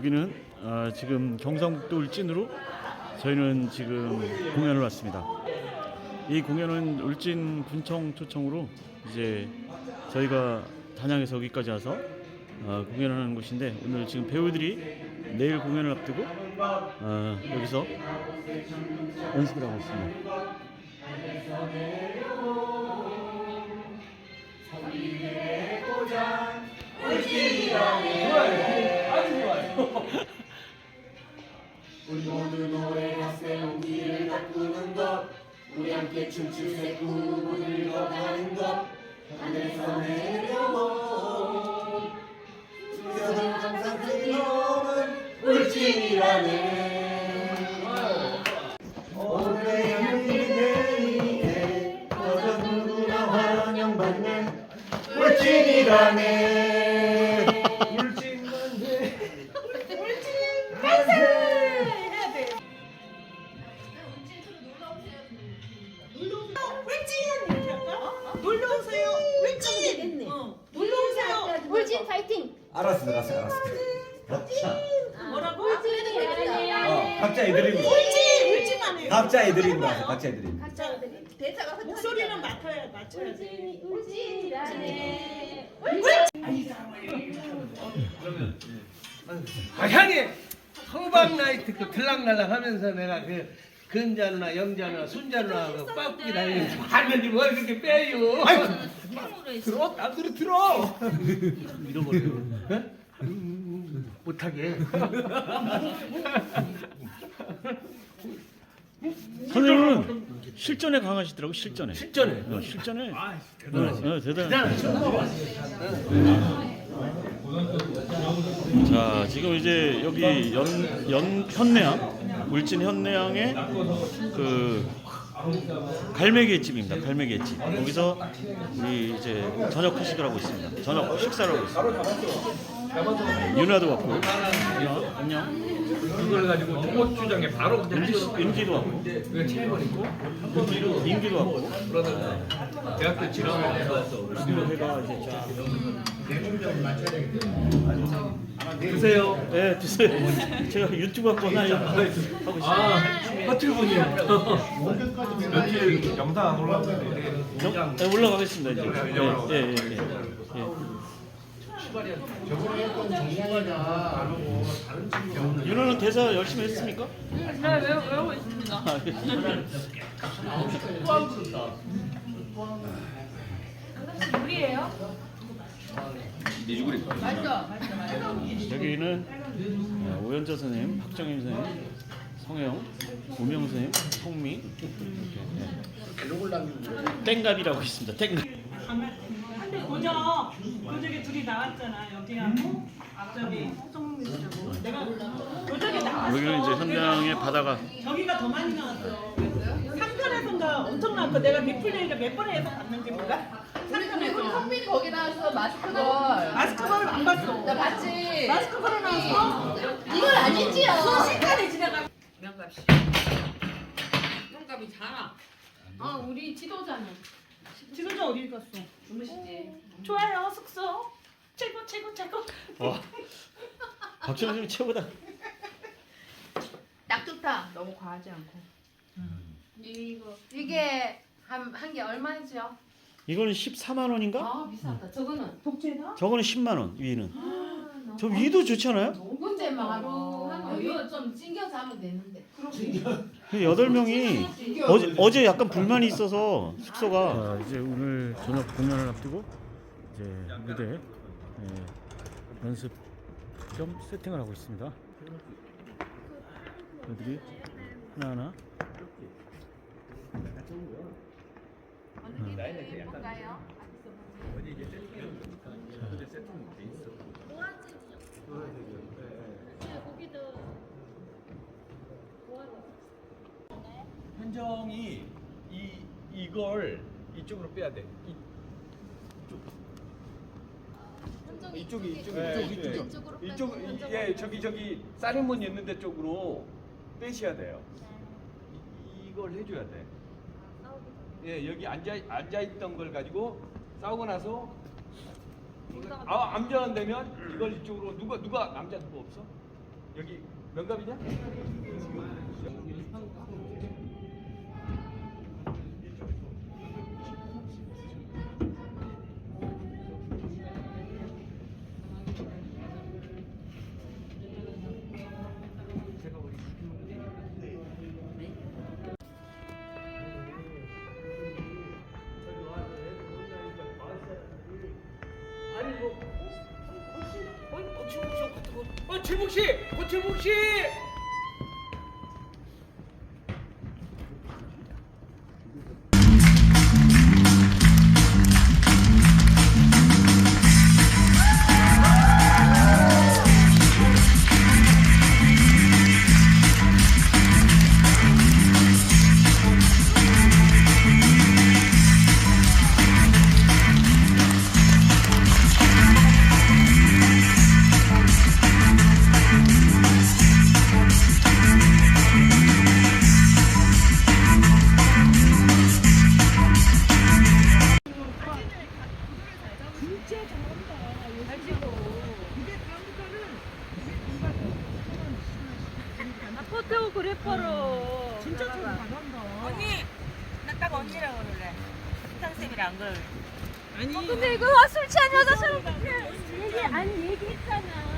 여기는 아, 지금 경상북도 울진으로 저희는 지금 공연을 왔습니다. 이 공연은 울진 군청 초청으로 이제 저희가 단양에서 여기까지 와서 어, 공연을 하는 곳인데 오늘 지금 배우들이 내일 공연을 앞두고 어, 여기서 연습을 하고 있습니다. 우리 모두 노래하세 온기를 가꾸는 것. 우리 함께 춤추세 구분을 거하는 것. 하늘에서 내려온 주여는 항상 그 이름은 울진이라네. 오늘의 향기를 내리네 어서 누구나 환영받는 울진이라네 놀러 오세요. 울진. 어. 놀러 오세요. 울진 파이팅! 알았어, 알았어, 알았어. 뭐라고? 어, 각자 애드립. 울진. 울진만 해요. 각자 애드립 하세요. 각자 애드립. 각자 대사가 목소리는 맡아야 맞춰야 돼. 울진이라네 아, 향이 호박 나이트 그 들락날락 하면서 내가 그 근자 누나 영자 누나 순자 누나 그 빠꾸기 다니는 하는지 뭘 그렇게 빼요 들어 남들이 들어 잃어버려 못하게 선생님은 실전에 강하시더라고 실전에. 실전에? 어, 실전에. 아 대단하시. 어, 대단. 대단하죠 자 지금 이제 여기 연, 연 현내양 울진 현내양의 그 갈매기 집입니다. 갈매기 집. 거기서 우리 이제 저녁 회식을 하고 있습니다. 저녁 식사를 하고 있습니다. 네, 윤아도 왔고. 안녕. 그걸 가지고 고추장에 바로 그냥 윤지 찍어서 윤지도 왔고. 그냥 채워버리고 민기도 왔고. 그러다가 대학교 그리고 해가 이제 쫙. 드세요. 네 드세요. 제가 유튜브 한번 하려고 하고. 아, 허틀분이요. 며칠 영상 안 올라왔는데 정- 네, 올라가겠습니다 이제. 예, 예, 예, 예. 예. 윤호는 대사 열심히 했습니까? 네, 외우, 외우고 있습니다. 아, 예. 우리예요? 맞죠? 여기는 어, 오연자 선생님, 박정임 선생님, 성영, 오명 선생님, 성미 이렇게 예. 땡갑이라고 있습니다. 땡갑. 고저 고저기 둘이 나왔잖아. 여기하고 저기 송민 씨하고 내가 나왔어. 여기는 이제 현장의 바다가 저기가 더 많이 나왔어. 3편에서인가 엄청 나왔고 내가 리플레이를 몇 번에 해서 봤는지 몰라. 우리 3편에서 성민이 거기 나와서 마스크 걸 마스크 걸을 안 봤어. 나 봤지? 마스크 걸어 나왔어. 이걸 아니지요 순식간에 지나가. 명갑 씨. 명갑이 자나. 아 우리 지도자는 지금 저 어디 갔어? 주무시지 좋아요 숙소 최고 최고 최고. 와 박정임 선생님 최고다. 딱 좋다 너무 과하지 않고 이거 이게 한 한 개 얼마죠? 이거는 14만 원인가? 아 비싸다 저거는 독채나? 저거는 10만 원 위는. 아, 저 위도 좋잖아요. 막 하루 하루 이거 좀 찡겨서 하면 되는데. 그 여덟 명이 어제 어제 약간 불만이 있어서 숙소가. 이제 오늘 저녁 공연을 앞두고 이제 무대 예, 연습 좀 세팅을 하고 있습니다. 애들이 하나하나. 어느 게 뭔가요? 현정이 이 이걸 이쪽으로 빼야 돼. 이, 이쪽이 이쪽 이쪽 이쪽 이쪽 이쪽 예 저기 저기 쌀이문 있는데 쪽으로 빼셔야 돼요. 이, 이걸 해줘야 돼. 예 여기 앉아 앉아 있던 걸 가지고 싸우고 나서 아 암전 되면 이걸 이쪽으로 누가 누가 남자 누구 없어? 여기 명갑이냐? 어 칠복 씨, 고칠복 씨. 포토 그래퍼로. 진짜 좀 잘한다. 언니, 나 딱 언니라고 그럴래. 상쌤이랑 안 그럴래. 아니 근데 이거 술 취한 여자처럼 얘기 아니 얘기했잖아.